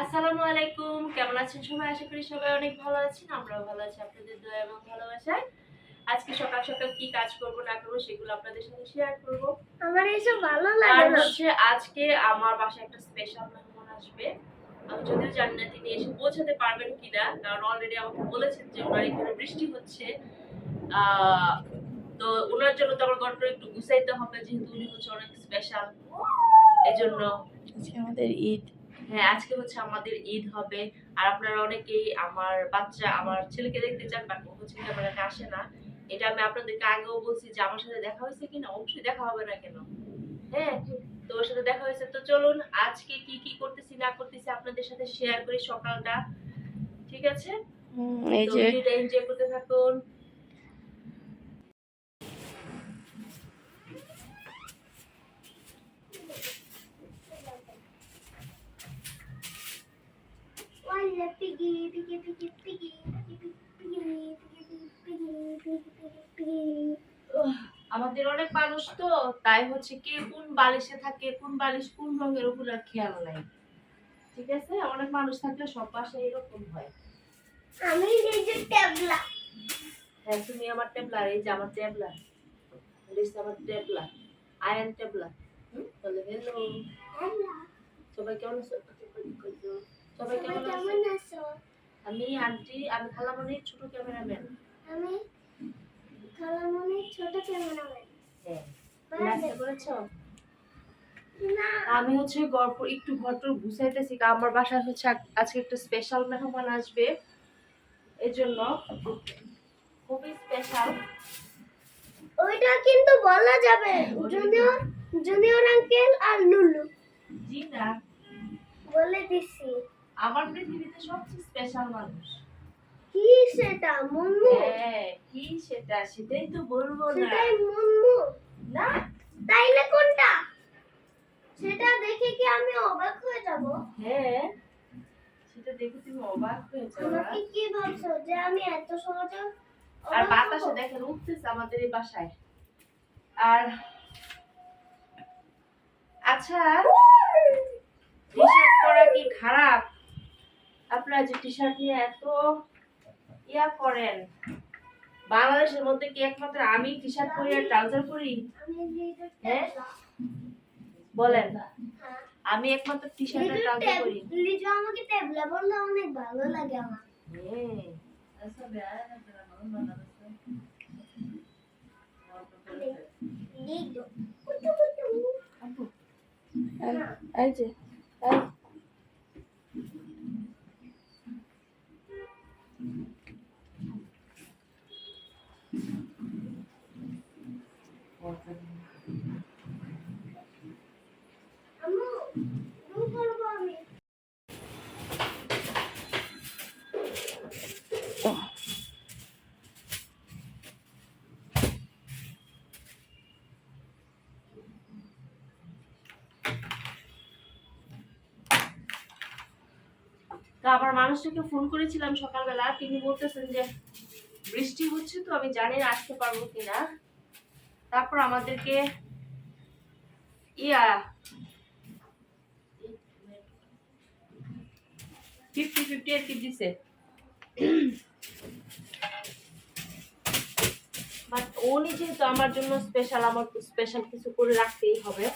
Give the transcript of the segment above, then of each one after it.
আসসালামু আলাইকুম। কেমন আছেন সবাই? আশা করি সবাই অনেক ভালো আছেন। আমরাও ভালো আছি আপনাদের দয়া এবং ভালোবাসায়। আজকে সকাল সকাল কি কাজ করব না করব সেগুলো আপনাদের সাথে শেয়ার করব। আমার এসব ভালো লাগে না। হচ্ছে আজকে আমার বাসায় একটা স্পেশাল মেহমান আসবে। আমি যদিও জানি না তিনি এসে পৌঁছাতে পারবেন কিনা কারণ অলরেডি আমাকে বলেছেন যে ওনার এখানে বৃষ্টি হচ্ছে। আহ, তো ওনার জন্য তো আমার ঘরটা একটু গুছাইতে হবে যেহেতু উনি হচ্ছে অনেক স্পেশাল এজন্য আমাদের ঈদ। হ্যাঁ আজকে হচ্ছে আমাদের ঈদ হবে। আর আপনারা অনেকেই আমার বাচ্চা আমার ছেলেকে দেখতে চান বাট ও হচ্ছে ক্যামেরাতে আসে না। এটা আমি আপনাদেরকে আগেও বলছি যে আমার সাথে দেখা হয়েছে কিনা? অবশ্যই দেখা হবে না কেন? হ্যাঁ তো ওর সাথে দেখা হয়েছে। তো চলুন আজকে কি কি করতেছি না করতেছি আপনাদের সাথে শেয়ার করি সকালটা। ঠিক আছে? এই যে এনজয় করতে থাকুন। আমাদের অনেক মানুষ তো তাই হচ্ছে কে কোন বালিশে থাকে কোন বালিশ কোন রঙের ওগুলো খেয়াল নাই। ঠিক আছে? অনেক মানুষ থাকলে সব বাসায় এরকম হয়। আমি যে ট্যাবলা। হ্যাঁ তুমি আমার ট্যাবলার এই যে আমার ট্যাবলার লিস্ট আমার ট্যাবলার আয়ন ট্যাবলার বলে হ্যালো। সবাই কেমন সবাই কেমন আমি আন্টি আমি খালামণি ছোট ক্যামেরাম্যান। আমি খালামণি ছোট ক্যামেরাম্যান। হ্যাঁ নাস্তা করেছ? না। আমি হচ্ছে গল্প একটু ঘরটা গুছাইতেছি কারণ আমার বাসায় হচ্ছে আজকে একটা স্পেশাল মেহমান আসবে। এই জন্য খুবই স্পেশাল ওইটা কিন্তু বলা যাবে। জুনিয়র জুনিয়র আঙ্কেল আর লুলু। জি না বলে দিছি। আমার পৃথিবীতে সবচেয়ে স্পেশাল মানুষ। কি সেটা মুন্নু হ্যাঁ কি সেটা সেটাই তো বলব না। সেটাই মুন্নু না। তাইলে কোনটা? সেটা দেখে কি আমি অবাক হয়ে যাব? হ্যাঁ সেটা দেখে তুমি অবাক হয়ে যাবে। আমাকে কি ভাবছ যে আমি এত সহজে আর বাতাসে? দেখেন উঠতেছে আমাদের এই বাসায়। আর আচ্ছা শার্ট পরা কি খারাপ? আপনারা যে টি শার্ট নিয়ে এত ইয়া করেন বাংলাদেশের মধ্যে কি একমাত্র আমি টি শার্ট পরি আর ট্রাউজার পরি? হ্যাঁ? বলেন। আমি একমাত্র টি শার্ট আর ট্রাউজার পরি। লিডার আমাকে ট্যাবলা বললে অনেক ভালো লাগে আমার। হ্যাঁ। এই যে এই আম্মু রু করব আমি তো আবার মানুষটাকে ফোন করেছিলাম সকালবেলা, তিনি বলতেছেন যে, বৃষ্টি হচ্ছে তো, আমি জানি না আসতে পারব কিনা। তারপর আমাদেরকে ইয়া ফিফটি ফিফটি আর কি দিছে। বাট তো আমার জন্য স্পেশাল আমার স্পেশাল কিছু করে রাখতেই হবে।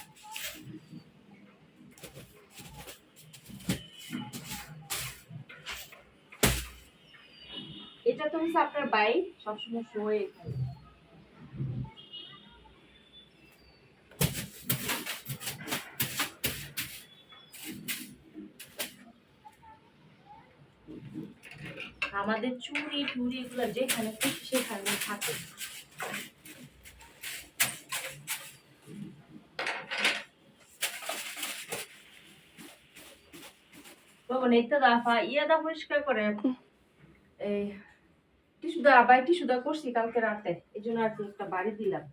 এটা তো হচ্ছে আপনার বাই সবসময় সময় এখানে। আমাদের চুরি টুড়ি এগুলো যেখানে সেখানে থাকে। বাবা নেতা দাফা ইয়া দা পরিষ্কার করে এই টিসু দা বাই টিসু দা করছি কালকে রাতে। এই জন্য আর একটা বাড়ি দিলাম।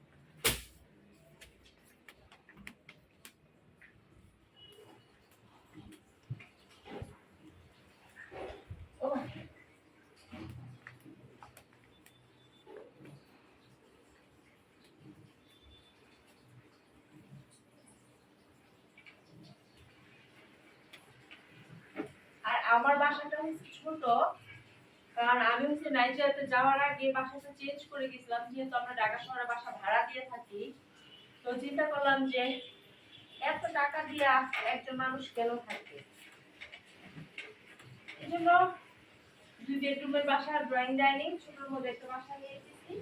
আমার বাসাটা ছোট। কারণ আমি হচ্ছে নাইজেরিয়াতে যাওয়ার আগে বাসাটা চেঞ্জ করে গেছিলাম, যেহেতু আমরা ঢাকা শহরে বাসা ভাড়া দিয়ে থাকি। তো চিন্তা করলাম যে এত টাকা দিয়ে একজন মানুষ কেন থাকবে? এই জন্য দুই বেডরুমের বাসা ড্রয়িং ডাইনিং ছোটোর মধ্যে একটা বাসা নিয়ে এসেছি।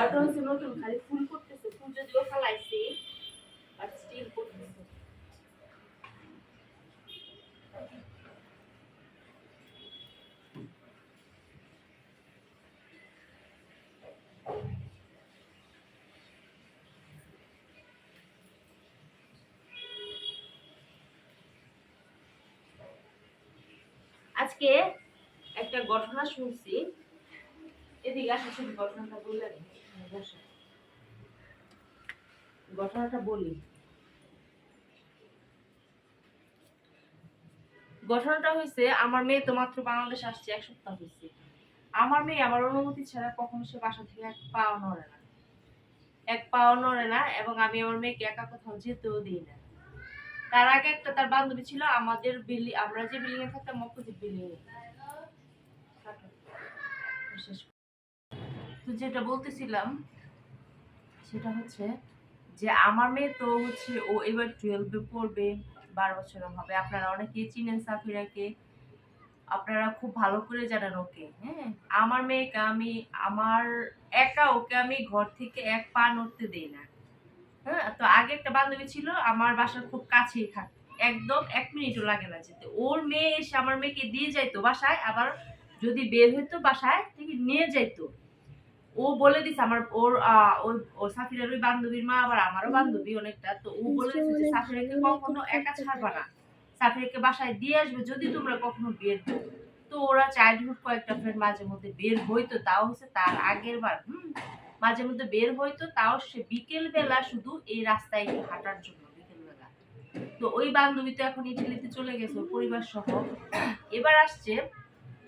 আর হচ্ছে নতুন খালি ফুল করতেছে, ফুল যদিও ফালাইছি আর স্টিল করতেছে। আজকে একটা ঘটনা শুনছি। এদিকে আসা, শুধু ঘটনাটা বললেন ঘটনাটা বলি। ঘটনাটা হয়েছে আমার মেয়ে তো মাত্র বাংলাদেশ আসছে, এক সপ্তাহ হয়েছে আমার মেয়ে আমার অনুমতি ছাড়া কখনো সে বাসা থেকে এক পাও নড়ে না। এক পাও নড়ে না এবং আমি আমার মেয়েকে একা কোথাও যেতেও দিই না। তার আগে একটা তার বান্ধবী ছিল, আমাদের বিল্ডিং আমরা যে বিল্ডিং এ থাকতাম, অপোজিট বিল্ডিং এ তো যেটা বলতেছিলাম, সেটা হচ্ছে যে আমার মেয়ে তো হচ্ছে ও এবার টুয়েলভে পড়বে, বারো বছরের হবে। আপনারা অনেকেই চিনেন সাফিরাকে। আপনারা খুব ভালো করে জানেন ওকে হ্যাঁ? আমার মেয়েকে আমি, আমার একা ওকে আমি ঘর থেকে এক পা নড়তে দেই না। হ্যাঁ? তো আগে একটা বান্ধবী ছিল, আমার বাসার খুব কাছেই থাকে। একদম এক মিনিটও লাগে না যেতে। ওর মেয়ে এসে আমার মেয়েকে দিয়ে যাইতো বাসায়, আবার যদি বের হইতো বাসায় নিয়ে যাইতো। ও বলে দিছে আমার ওর ও সাফিরের ওই বান্ধবীর মা আবার আমারও বান্ধবী অনেকটা তো ও বলে দিছে যে সাফিরাকে কখনো একা ছাড়বা না। সাফিরাকে বাসায় দিয়ে আসবে যদি তোমরা কখনো বের হও। তো ওরা চাইল্ডহুড কয়েকটা ফ্রেন্ড মাঝে মধ্যে বের হইতো তাও হচ্ছে তার আগের বার হুম? মাঝে মধ্যে বের হইতো তাও সে বিকেল বেলা শুধু এই রাস্তায় হাঁটার জন্য বিকেল বেলা তো ওই বান্ধবী তো এখন ইটালিতে চলে গেছে পরিবার সহ। এবার আসছে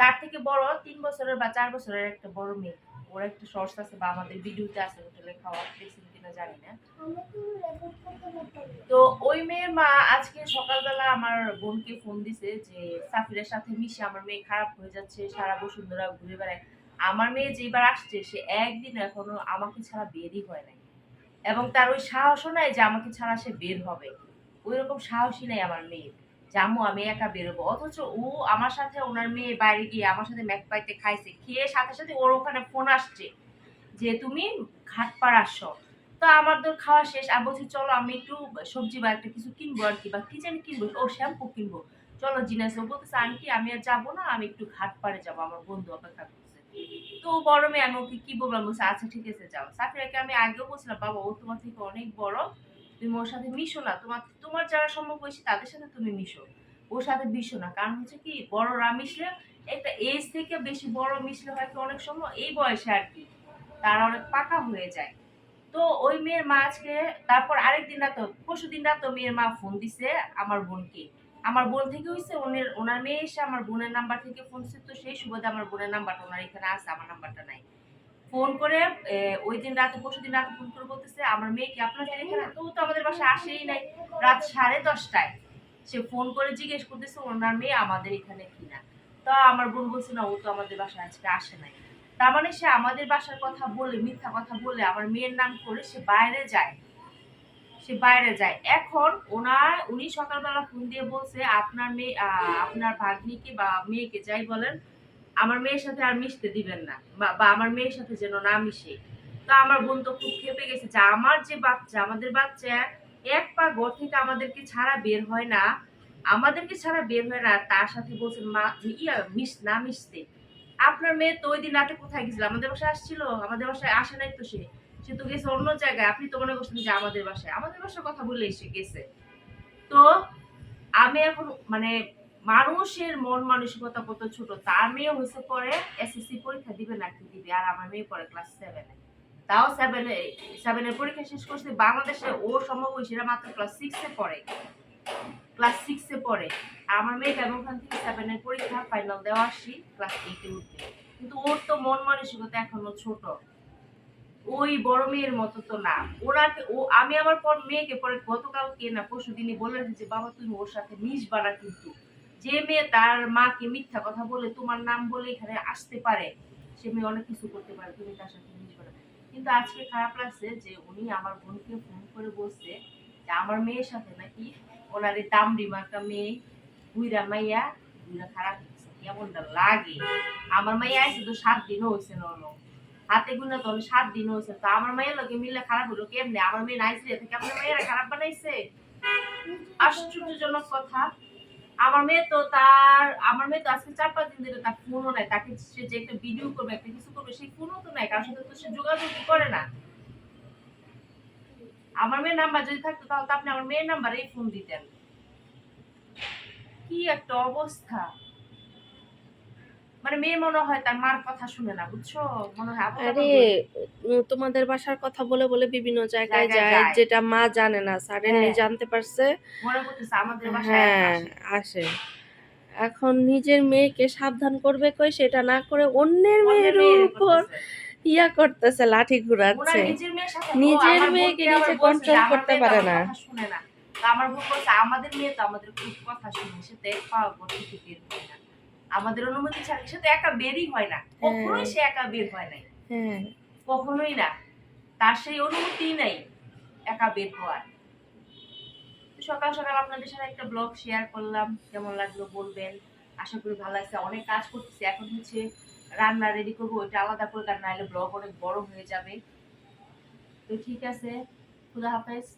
তার থেকে বড় তিন বছরের বা চার বছরের একটা বড় মেয়ে। ওর একটা শর্টস আছে বা আমাদের ভিডিওতে আছে হোটেলে খাওয়া, দেখছেন কিনা জানি না। তো ওই মেয়ের মা আজকে সকালবেলা আমার বোনকে ফোন দিছে যে, সাফিরের সাথে মিশে আমার মেয়ে খারাপ হয়ে যাচ্ছে, সারা বসুন্ধরা ঘুরে বেড়ায়। আমার মেয়ে যেবার আসছে, সে একদিন এখনও আমাকে ছাড়া বেরই হয় নাই। এবং তার ওই সাহসও নাই যে আমাকে ছাড়া সে বের হবে। ওই রকম সাহসই নাই আমার মেয়ের। জামু আমি একা বেরোবো। অথচ ও আমার সাথে, ওনার মেয়ে বাইরে গিয়ে আমার সাথে ম্যাক পাইতে খাইছে, খেয়ে সাথে সাথে ওর ওখানে ফোন আসছে যে, তুমি ঘাটপাড় আসছো। তো আমার তো খাওয়া শেষ, আর বলছি, চলো আমি একটু সবজি বা একটা কিছু কিনবো আর কি, বা কি জানি কিনবো, ও শ্যাম্পু কিনবো। চলো জিনাস, ও বলতেছে, আন্টি, আমি আর যাব না, আমি একটু ঘাট পাড়ে যাব, আমার বন্ধু অপেক্ষা করছে তো মেয়ে, আমি ওকে কি বললাম বলছে আচ্ছা ঠিক আছে, যাও। সাফিরাকে আমি আগেও বলছিলাম, বাবা, ও তোমার থেকে অনেক বড়। তুমি ওর সাথে মিশো না। তোমার তোমার যারা সম্ভব হয়েছে তাদের সাথে তুমি মিশো। ওর সাথে মিশো না। কারণ হচ্ছে কি, বড়রা মিশলে একটা এজ থেকে বেশি বড় মিশলে হয়তো অনেক সময় এই বয়সে আর কি তারা অনেক পাকা হয়ে যায়। তো ওই মেয়ের মা আজকে, তারপর আরেকদিন রাত পরশু দিন রাত মেয়ের মা ফোন দিছে আমার বোনকে। আমার বোন থেকে হয়েছে ওনের ওনার মেয়ে এসে আমার বোনের নাম্বার থেকে ফোন দিছে। তো সেই সুবাদে আমার বোনের নাম্বারটা ওনার এখানে আছে, আমার নাম্বারটা নাই। ফোন করে ওই দিন রাতে, পরশু দিন রাতে ফোন করে বলতেছে, আমার মেয়েকে আপনাদের এখানে? তো তো আমাদের বাসায় আসেই নাই। রাত সাড়ে দশটায় সে ফোন করে জিজ্ঞেস করতেছে, ওনার মেয়ে আমাদের এখানে কিনা? তো আমার বোন বলছে, না, ও তো আমাদের বাসায় আজকে আসে নাই। তার মানে সে আমাদের বাসার কথা বলে, মিথ্যা কথা বলে, আমার মেয়ের নাম করে সে বাইরে যায়। সে বাইরে যায়। এখন ওনার, উনি সকালবেলা ফোন দিয়ে বলছে, আপনার মেয়ে আপনার ভাগ্নিকে বা মেয়েকে যাই বলেন আমার মেয়ের সাথে আর মিশতে দিবেন না, বা আমার মেয়ের সাথে যেন না মিশে। তো আমার বোন তো খুব খেপে গেছে যে আমার যে বাচ্চা, আমাদের বাচ্চা এক পা ঘর থেকে আমাদেরকে ছাড়া বের হয় না, আমাদেরকে ছাড়া বের হয় না তার সাথে বলছেন, মা ইয়া, মিশ, না মিশতে। আপনার মেয়ে তো ওই দিন রাতে কোথায় গেছিল? আমাদের বাসায় আসছিল? আমাদের বাসায় আসে নাই তো সে? সে তো গেছে অন্য জায়গায়। আপনি তো মনে করছেন যে আমাদের বাসায়। আমাদের বাসার কথা বলে এসে গেছে। তো আমি এখন মানে মানুষের মন মানসিকতা কত ছোট, তার মেয়ে হয়েছে পরে এসএসসি পরীক্ষা দিবে নাকি দিবে? আর আমার মেয়ে পরে ক্লাস সেভেনে তাও সেভেনে সেভেনের পরীক্ষা শেষ করছে, বাংলাদেশে ও সম্ভব সেটা মাত্র ক্লাস সিক্সে পড়ে। ক্লাস সিক্সে পড়ে। আমার মেয়েটা ওখান থেকে সেভেনের পরীক্ষা ফাইনাল দেওয়া আসি ক্লাস এইটে উঠবে কিন্তু ওর তো মন মানসিকতা এখনও ছোট। ওই বড় মেয়ের মতো তো না। ওনাকে ও, আমি আমার পর, মেয়েকে পরে গতকালকে না পরশু দিনই বলে রেখেছি বাবা, তুমি ওর সাথে মিশবা না কিন্তু। যে মেয়ে তার মাকে মিথ্যা কথা বলে, তোমার নাম বলে এখানে আসতে পারে, সে মেয়ে অনেক কিছু করতে পারে, তুমি তার সাথে মিশবে না কিন্তু আজকে খারাপ লাগছে যে উনি আমার বোনকে ফোন করে বলছে যে আমার মেয়ের সাথে নাকি ওনার এই দামড়ি মার্কা মেয়ে বুইরা মাইয়া বুইরা খারাপ কেমনটা লাগে? আমার মাইয়া আছে তো সাত দিন হয়েছে নলো হাতে গুনা তো সাত দিন হয়েছে তো আমার মায়ের লোকে মিলে খারাপ হলো কেমনে? আমার মেয়ে নাইছে থেকে মেয়েরা খারাপ বানাইছে? আশ্চর্যজনক কথা। আমার মেয়ে তো তার, আমার মেয়ে তো আজকে চার, পাঁচ দিন ধরে তার ফোনও নাই। তাকে সে যে একটা ভিডিও করবে, একটা কিছু করবে, সেই ফোনও তো নাই। কারোর সাথে তো সে যোগাযোগ করে না। আমার মেয়ের নাম্বার যদি থাকতো, তাহলে তো আপনি আমার মেয়ের নাম্বারেই ফোন দিতেন। কি একটা অবস্থা। মানে মেয়ে মনে হয় তার মার কথা শুনে না বুঝছ মনে হয় আরে তোমাদের বাসার কথা বলে বলে বিভিন্ন জায়গায় যায়। যেটা মা জানে না সাডেনলি হ্যাঁ। জানতে পারছে মনে করতেছে আমাদের বাসায় হ্যাঁ আসে। এখন নিজের মেয়েকে সাবধান করবে কই সেটা না করে অন্যের মেয়ের উপর ইয়া করতেছে লাঠি ঘুরাচ্ছে নিজের মেয়েকে নিজে আমার করতে পারে না। আমার বোন বলছে আমাদের মেয়ে তো আমাদের খুব কথা শুনে সে তো এক পাওয়া পর থেকে আমাদের অনুমতি ছাড়া সে তো একা বেরই হয় না। কখনোই সে একা বের হয় নাই। হ্যাঁ। কখনোই না। তার সেই অনুমতিই নাই একা বের হওয়ার। সকাল সকাল আপনাদের সাথে একটা ব্লগ শেয়ার করলাম। কেমন লাগল বলবেন? আশা করি ভালো লাগছে। অনেক কাজ করতেছি। এখন হচ্ছে রান্না রেডি করব। ওইটা আলাদা করে কারণ নাহলে ব্লগ অনেক বড় হয়ে যাবে। তো ঠিক আছে। খুদা হাফেজ।